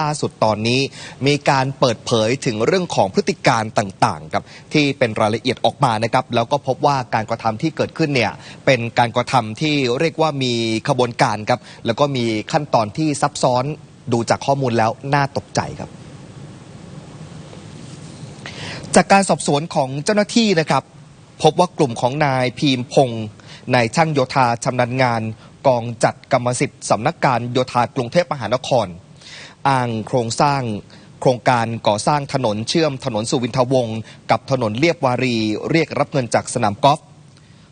ล่าสุดตอนนี้มีการเปิดเผยถึงเรื่องของพฤติการต่างๆครับที่เป็นรายละเอียดออกมานะครับแล้วก็พบว่าการกระทำที่เกิดขึ้นเนี่ยเป็นการกระทำที่เรียกว่ามีขบวนการครับแล้วก็มีขั้นตอนที่ซับซ้อนดูจากข้อมูลแล้วน่าตกใจครับ จากการสอบสวนของเจ้าหน้าที่นะครับ พบว่ากลุ่มของนายพีมพงศ์นายช่างโยธาชำนาญงาน กองจัดกรรมสิทธิ์สำนักการโยธากรุงเทพมหานคร อ้างโครงสร้างโครงการก่อสร้างถนนเชื่อมถนนสุวินทวงศ์กับถนนเลียบวารี เรียกรับเงินจากสนามกอล์ฟ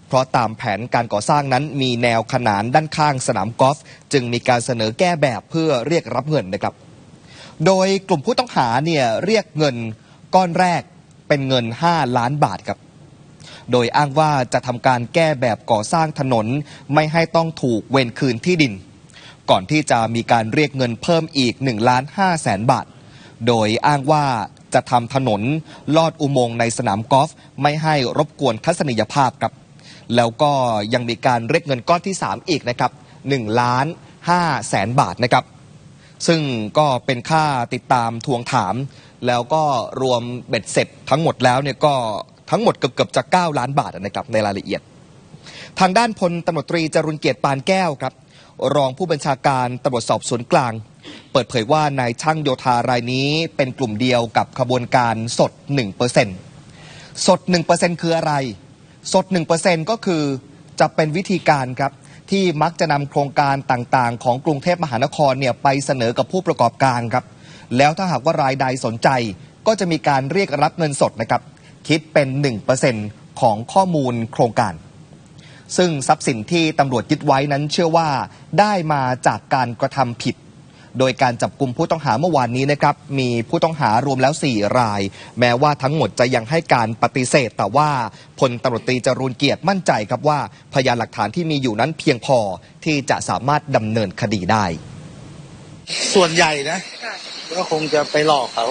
เพราะตามแผนการก่อสร้างนั้นมีแนวขนานด้านข้างสนามกอล์ฟจึงมีการเสนอแก้แบบเพื่อเรียกรับเงินนะครับ โดยกลุ่มผู้ต้องหาเนี่ยเรียกเงินก้อนแรกเป็นเงิน 5 ล้านบาทครับ โดยอ้างว่าจะทำการแก้แบบก่อสร้างถนนไม่ให้ต้องถูกเวรคืนที่ดิน ก่อนที่จะมีการเรียกเงินเพิ่มอีก1ล้าน5แสนบาท โดยอ้างว่าจะทำถนนลอดอุโมงค์ในสนามกอล์ฟไม่ให้รบกวนทัศนียภาพครับ แล้วก็ยังมีการเรียกเงินก้อนที่ 3 อีกนะครับ1ล้าน5แสนบาทนะครับ ซึ่งก็เป็นค่าติดตามทวงถาม แล้วก็รวมเบ็ดเสร็จทั้งหมดแล้วเนี่ยก็ทั้งหมดเกือบๆจะ 9 ล้านบาทนะครับในรายละเอียด ทางด้านพลตำรวจตรีจรุนเกียรติปานแก้วครับ รองผู้บัญชาการตำรวจสอบสวนกลาง เปิดเผยว่านายช่างโยธารายนี้เป็นกลุ่มเดียวกับขบวนการสด 1%สด 1%คืออะไร สด 1%ก็คือจะเป็นวิธีการครับที่มักจะนำโครงการต่างๆ ของกรุงเทพมหานครเนี่ยไปเสนอกับผู้ประกอบการครับ แล้วถ้าหากว่ารายใดสนใจก็จะมีการเรียกรับเงินสดนะครับ คิดเป็น 1%ของข้อมูลโครงการ ซึ่งทรัพย์สินที่ตำรวจยึดไว้นั้นเชื่อว่าได้มาจากการกระทำผิด โดยการจับกลุ่มผู้ต้องหาเมื่อวานนี้นะครับ มีผู้ต้องหารวมแล้ว 4 ราย แม้ว่าทั้งหมดจะยังให้การปฏิเสธ แต่ว่าพลตำรวจตรีจรูนเกียรติมั่นใจครับว่า พยานหลักฐานที่มีอยู่นั้นเพียงพอที่จะสามารถดำเนินคดีได้ ส่วนใหญ่นะก็คงจะไปหลอกเขา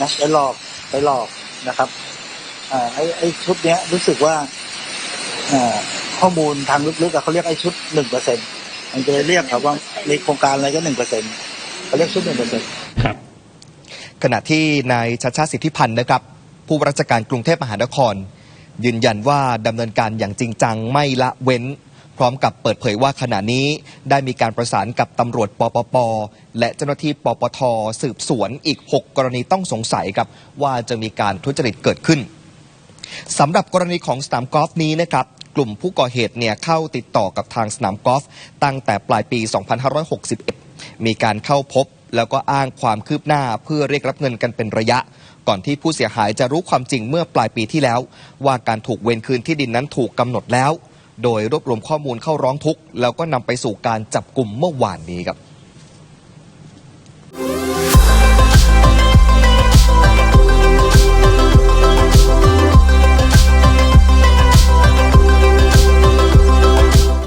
นะไปหลอกไปหลอกนะครับอ่าไอ้ไอ้ชุดเนี้ยรู้สึกว่าอ่า ข้อมูลทางลึกๆอะเขาเรียกไอ้ชุดหนึ่งเปอร์เซ็นมันจะเรียกเขาว่าในโครงการอะไรก็หนึ่งเปอร์เซ็นเขาเรียกชุดหนึ่งเปอร์เซ็นครับขณะที่นายชัชชาติสิทธิพันธ์นะครับ ผู้ว่าราชการกรุงเทพมหานคร ยืนยันว่าดำเนินการอย่างจริงจังไม่ละเว้น พร้อมกับเปิดเผยว่าขณะนี้ได้มีการประสานกับตำรวจปปป และเจ้าหน้าที่ปปท สืบสวนอีก 6 กรณีต้องสงสัยครับว่าจะมีการทุจริตเกิดขึ้นสำหรับกรณีของสนามกอล์ฟนี้นะครับ กลุ่มผู้ก่อเหตุเนี่ยเข้าติดต่อกับทางสนามกอล์ฟตั้งแต่ปลายปี 2561 มีการเข้าพบแล้วก็อ้างความคืบหน้าเพื่อเรียกรับเงินกันเป็นระยะ ก่อนที่ผู้เสียหายจะรู้ความจริงเมื่อปลายปีที่แล้ว ว่าการถูกเวรคืนที่ดินนั้นถูกกำหนดแล้ว โดยรวบรวมข้อมูลเข้าร้องทุกข์แล้วก็นำไปสู่การจับกลุ่มเมื่อวานนี้ครับ